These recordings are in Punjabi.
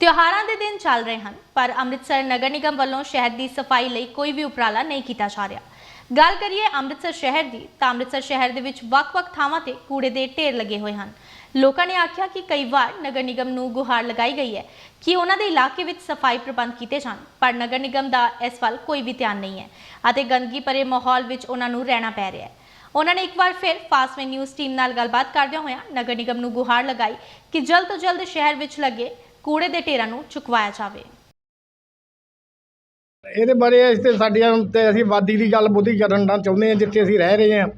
ਤਿਉਹਾਰਾਂ ਦੇ ਦਿਨ ਚੱਲ ਰਹੇ ਹਨ, ਪਰ ਅੰਮ੍ਰਿਤਸਰ ਨਗਰ ਨਿਗਮ ਵੱਲੋਂ ਸ਼ਹਿਰ ਦੀ ਸਫ਼ਾਈ ਲਈ ਕੋਈ ਵੀ ਉਪਰਾਲਾ ਨਹੀਂ ਕੀਤਾ ਜਾ ਰਿਹਾ। ਗੱਲ ਕਰੀਏ ਅੰਮ੍ਰਿਤਸਰ ਸ਼ਹਿਰ ਦੀ, ਤਾਂ ਅੰਮ੍ਰਿਤਸਰ ਸ਼ਹਿਰ ਦੇ ਵਿੱਚ ਵੱਖ-ਵੱਖ ਥਾਵਾਂ ਤੇ ਕੂੜੇ ਦੇ ਢੇਰ ਲੱਗੇ ਹੋਏ ਹਨ। ਲੋਕਾਂ ਨੇ ਆਖਿਆ ਕਿ ਕਈ ਵਾਰ ਨਗਰ ਨਿਗਮ ਨੂੰ ਗੁਹਾਰ ਲਗਾਈ ਗਈ ਹੈ ਕਿ ਉਹਨਾਂ ਦੇ ਇਲਾਕੇ ਵਿੱਚ ਸਫ਼ਾਈ ਪ੍ਰਬੰਧ ਕੀਤੇ ਜਾਣ, ਪਰ ਨਗਰ ਨਿਗਮ ਦਾ ਇਸ ਵੱਲ ਕੋਈ ਵੀ ਧਿਆਨ ਨਹੀਂ ਹੈ ਅਤੇ ਗੰਦਗੀ ਭਰੇ ਮਾਹੌਲ ਵਿੱਚ ਉਹਨਾਂ ਨੂੰ ਰਹਿਣਾ ਪੈ ਰਿਹਾ ਹੈ। ਉਹਨਾਂ ਨੇ ਇੱਕ ਵਾਰ ਫਿਰ ਫਾਸਟਵੇ ਨਿਊਜ਼ ਟੀਮ ਨਾਲ ਗੱਲਬਾਤ ਕਰਦਿਆਂ ਹੋਇਆਂ ਨਗਰ ਨਿਗਮ ਨੂੰ ਗੁਹਾਰ ਲਗਾਈ ਕਿ ਜਲਦ ਤੋਂ ਜਲਦ ਸ਼ਹਿਰ ਵਿੱਚ ਲੱਗੇ ਕੂੜੇ ਦੇ ਢੇਰਾਂ ਨੂੰ ਚੁਕਵਾਇਆ ਜਾਵੇ। ਇਹਦੇ ਬਾਰੇ ਅਸੀਂ ਤੇ ਸਾਡੀਆਂ ਤੇ ਅਸੀਂ ਵਾਦੀ ਦੀ ਗੱਲ ਬੁੱਧੀ ਕਰਨ ਦਾ ਚਾਹੁੰਦੇ ਹਾਂ, ਜਿੱਥੇ ਅਸੀਂ ਰਹਿ ਰਹੇ ਹਾਂ।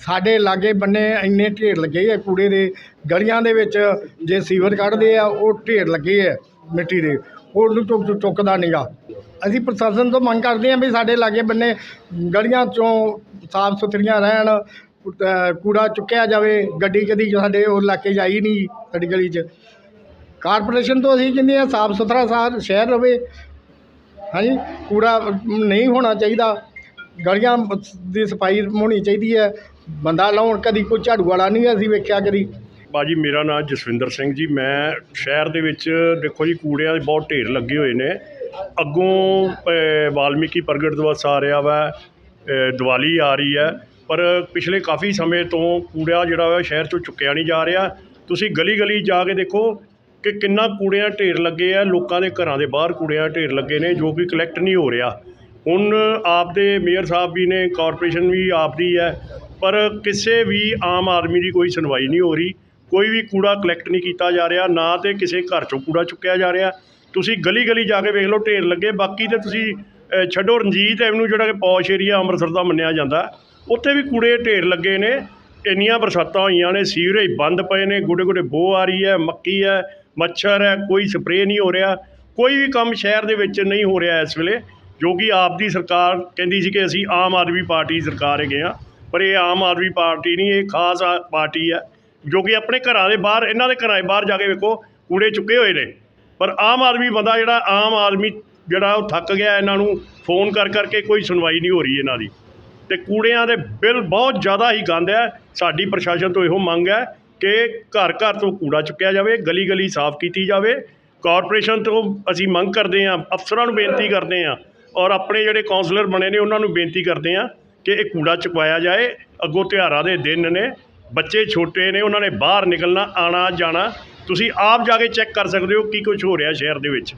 ਸਾਡੇ ਲਾਗੇ ਬੰਨੇ ਇੰਨੇ ਢੇਰ ਲੱਗੇ ਆ ਕੂੜੇ ਦੇ, ਗਲੀਆਂ ਦੇ ਵਿੱਚ ਜੇ ਸੀਵਰ ਕੱਢਦੇ ਆ, ਉਹ ਢੇਰ ਲੱਗੇ ਆ ਮਿੱਟੀ ਦੇ। ਉਹਨੂੰ ਚੁੱਕ ਚੁੱਕਦਾ ਨਹੀਂਗਾ ਅਸੀਂ ਪ੍ਰਸ਼ਾਸਨ ਤੋਂ ਮੰਗ ਕਰਦੇ ਹਾਂ ਵੀ ਸਾਡੇ ਲਾਗੇ ਬੰਨੇ ਗਲੀਆਂ ਚੋਂ ਸਾਫ਼ ਸੁਥਰੀਆਂ ਰਹਿਣ ਕੂੜਾ ਚੁੱਕਿਆ ਜਾਵੇ। ਗੱਡੀ ਕਦੀ ਸਾਡੇ ਉਹ ਇਲਾਕੇ 'ਚ ਆਈ ਨਹੀਂ ਸਾਡੀ ਗਲੀ 'ਚ। ਕਾਰਪੋਰੇਸ਼ਨ ਤੋਂ ਅਸੀਂ ਕਹਿੰਦੇ ਹਾਂ ਸਾਫ਼ ਸੁਥਰਾ ਸਾਰ ਸ਼ਹਿਰ ਰਵੇ। ਹਾਂਜੀ, ਕੂੜਾ ਨਹੀਂ ਹੋਣਾ ਚਾਹੀਦਾ। ਗਲੀਆਂ ਦੀ ਸਫ਼ਾਈ ਹੋਣੀ ਚਾਹੀਦੀ ਹੈ। ਬੰਦਾ ਲਾਉਣ ਕਦੀ ਕੋਈ ਝਾੜੂ ਵਾਲਾ ਨਹੀਂ ਅਸੀਂ ਵੇਖਿਆ ਕਦੀ। ਬਾਜੀ ਮੇਰਾ ਨਾਮ ਜਸਵਿੰਦਰ ਸਿੰਘ ਜੀ। ਮੈਂ ਸ਼ਹਿਰ ਦੇ ਵਿੱਚ, ਦੇਖੋ ਜੀ, ਕੂੜਿਆਂ ਦੇ ਬਹੁਤ ਢੇਰ ਲੱਗੇ ਹੋਏ ਨੇ। ਅੱਗੋਂ ਵਾਲਮੀਕੀ ਪ੍ਰਗਟ ਦਿਵਸ ਆ ਰਿਹਾ ਵਾ। ਦੀਵਾਲੀ ਆ ਰਹੀ ਹੈ। ਪਰ ਪਿਛਲੇ ਕਾਫੀ ਸਮੇਂ ਤੋਂ ਕੂੜਾ ਜਿਹੜਾ ਵਾ ਸ਼ਹਿਰ ਚੋਂ ਚੁੱਕਿਆ ਨਹੀਂ ਜਾ ਰਿਹਾ। ਤੁਸੀਂ ਗਲੀ ਗਲੀ ਜਾ ਕੇ ਦੇਖੋ ਕਿ ਕਿੰਨਾ ਕੂੜਿਆਂ ਢੇਰ ਲੱਗੇ ਆ, ਲੋਕਾਂ ਦੇ ਘਰਾਂ ਦੇ ਬਾਹਰ ਕੂੜਿਆਂ ਢੇਰ ਲੱਗੇ ਨੇ, ਜੋ ਕਿ ਕਲੈਕਟ ਨਹੀਂ ਹੋ ਰਿਹਾ। ਹੁਣ ਆਪਦੇ ਮੇਅਰ ਸਾਹਿਬ ਵੀ ਨੇ ਕਾਰਪੋਰੇਸ਼ਨ ਵੀ ਆਪਦੀ ਹੈ, ਪਰ ਕਿਸੇ ਵੀ ਆਮ ਆਦਮੀ ਦੀ ਕੋਈ ਸੁਣਵਾਈ ਨਹੀਂ ਹੋ ਰਹੀ। ਕੋਈ ਵੀ ਕੂੜਾ ਕਲੈਕਟ ਨਹੀਂ ਕੀਤਾ ਜਾ ਰਿਹਾ, ਨਾ ਤੇ ਕਿਸੇ ਘਰ ਚੋਂ ਕੂੜਾ ਚੁੱਕਿਆ ਜਾ ਰਿਹਾ। ਤੁਸੀਂ ਗਲੀ ਗਲੀ ਜਾ ਕੇ ਵੇਖ ਲਓ, ਢੇਰ ਲੱਗੇ, ਬਾਕੀ ਤੇ ਤੁਸੀਂ ਛੱਡੋ, ਰਣਜੀਤ ਐਵਨਿਊ ਜਿਹੜਾ ਕਿ ਪੌਸ਼ ਏਰੀਆ ਅੰਮ੍ਰਿਤਸਰ ਦਾ ਮੰਨਿਆ ਜਾਂਦਾ। ਉੱਥੇ ਵੀ ਕੂੜੇ ਢੇਰ ਲੱਗੇ ਨੇ, ਇੰਨੀਆਂ ਬਰਸਾਤਾਂ ਹੋਈਆਂ ਨੇ, ਸੀਵਰੇਜ ਬੰਦ ਪਏ ਨੇ ਗੁੱਡੇ ਗੁੱਡੇ ਬੋ ਆ ਰਹੀ ਹੈ, ਮੱਕੀ ਹੈ ਮੱਛਰ ਹੈ, ਕੋਈ ਸਪਰੇਅ ਨਹੀਂ ਹੋ ਰਿਹਾ, ਕੋਈ ਵੀ ਕੰਮ ਸ਼ਹਿਰ ਦੇ ਵਿੱਚ ਨਹੀਂ ਹੋ ਰਿਹਾ ਇਸ ਵੇਲੇ, ਜੋ ਕਿ ਆਪ ਦੀ ਸਰਕਾਰ ਕਹਿੰਦੀ ਸੀ ਕਿ ਅਸੀਂ ਆਮ ਆਦਮੀ ਪਾਰਟੀ ਦੀ ਸਰਕਾਰ ਹੈਗੇ ਹਾਂ, ਪਰ ਇਹ ਆਮ ਆਦਮੀ ਪਾਰਟੀ ਨਹੀਂ, ਇਹ ਖਾਸ ਪਾਰਟੀ ਹੈ, ਜੋ ਕਿ ਆਪਣੇ ਘਰਾਂ ਦੇ ਬਾਹਰ, ਇਹਨਾਂ ਦੇ ਘਰਾਂ ਦੇ ਬਾਹਰ ਜਾ ਕੇ ਵੇਖੋ, ਕੂੜੇ ਚੁੱਕੇ ਹੋਏ ਨੇ, ਪਰ ਆਮ ਆਦਮੀ ਬੰਦਾ ਜਿਹੜਾ, ਆਮ ਆਦਮੀ ਜਿਹੜਾ ਉਹ ਥੱਕ ਗਿਆ ਇਹਨਾਂ ਨੂੰ, ਫੋਨ ਕਰ ਕਰਕੇ ਕੋਈ ਸੁਣਵਾਈ ਨਹੀਂ ਹੋ ਰਹੀ ਇਹਨਾਂ ਦੀ, ਤੇ ਕੂੜਿਆਂ ਦੇ ਬਿੱਲ ਬਹੁਤ ਜ਼ਿਆਦਾ ਹੀ ਗੰਦ ਹੈ, ਸਾਡੀ ਪ੍ਰਸ਼ਾਸਨ ਤੋਂ ਇਹੋ ਮੰਗ ਹੈ ਕਿ ਘਰ ਘਰ ਤੋਂ ਕੂੜਾ ਚੁੱਕਿਆ ਜਾਵੇ, ਗਲੀ ਗਲੀ ਸਾਫ਼ ਕੀਤੀ ਜਾਵੇ। ਕਾਰਪੋਰੇਸ਼ਨ ਤੋਂ ਅਸੀਂ ਮੰਗ ਕਰਦੇ ਹਾਂ, ਅਫਸਰਾਂ ਨੂੰ ਬੇਨਤੀ ਕਰਦੇ ਹਾਂ ਔਰ ਆਪਣੇ ਜਿਹੜੇ ਕੌਂਸਲਰ ਬਣੇ ਨੇ, ਉਹਨਾਂ ਨੂੰ ਬੇਨਤੀ ਕਰਦੇ ਹਾਂ ਕਿ ਇਹ ਕੂੜਾ ਚੁਕਵਾਇਆ ਜਾਏ। ਅੱਗੋਂ ਤਿਉਹਾਰਾਂ ਦੇ ਦਿਨ ਨੇ, ਬੱਚੇ ਛੋਟੇ ਨੇ, ਉਹਨਾਂ ਨੇ ਬਾਹਰ ਨਿਕਲਣਾ, ਆਉਣਾ, ਜਾਣਾ। ਤੁਸੀਂ ਆਪ ਜਾ ਕੇ ਚੈੱਕ ਕਰ ਸਕਦੇ ਹੋ ਕੀ ਕੁਝ ਹੋ ਰਿਹਾ ਸ਼ਹਿਰ ਦੇ ਵਿੱਚ।